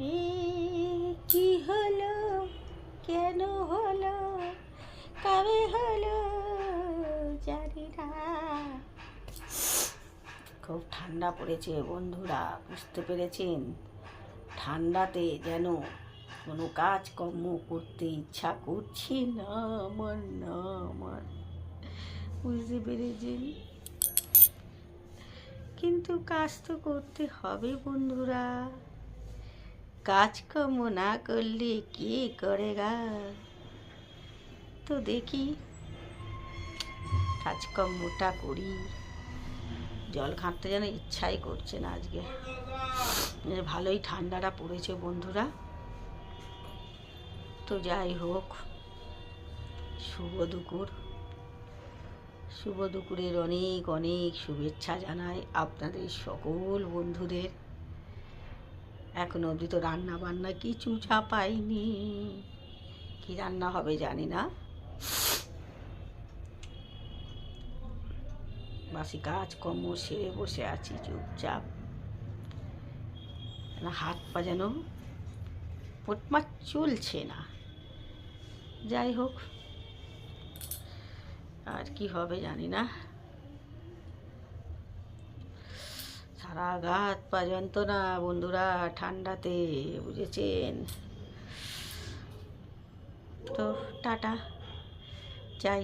এ কি হলো? কেন হলো? কবে হলো? জানি না। খুব ঠান্ডা পড়েছে বন্ধুরা, বুঝতে পেরেছেন? ঠান্ডাতে যেন কোনো কাজকর্ম করতে ইচ্ছা করছে না আমার না আমার। বুঝতে পেরেছেন? কিন্তু কাজ তো করতে হবে বন্ধুরা। কাজকর্ম না করলে কে করে গা? তো দেখি। কাজকর্মটা করি। জল ঘাঁটতে যেন ইচ্ছাই করছে না আজকে। ভালোই ঠান্ডাটা পড়েছে বন্ধুরা। তো যাই হোক, শুভ দুপুর। শুভ দুপুরের অনেক অনেক শুভেচ্ছা জানাই আপনাদের সকল বন্ধুদের। এখন অবধি তো রান্না বান্না কিছু চাপাইনি কি রান্না হবে জানি না। বাসি কাজকর্ম সেরে বসে আছি চুপচাপ। হাত পা যেন পোটমাট চলছে না। যাই হোক, আর কি হবে জানি না। গাত পা যন্ত্রণা বন্ধুরা ঠান্ডাতে বুঝেছেন? তো টাটা যাই।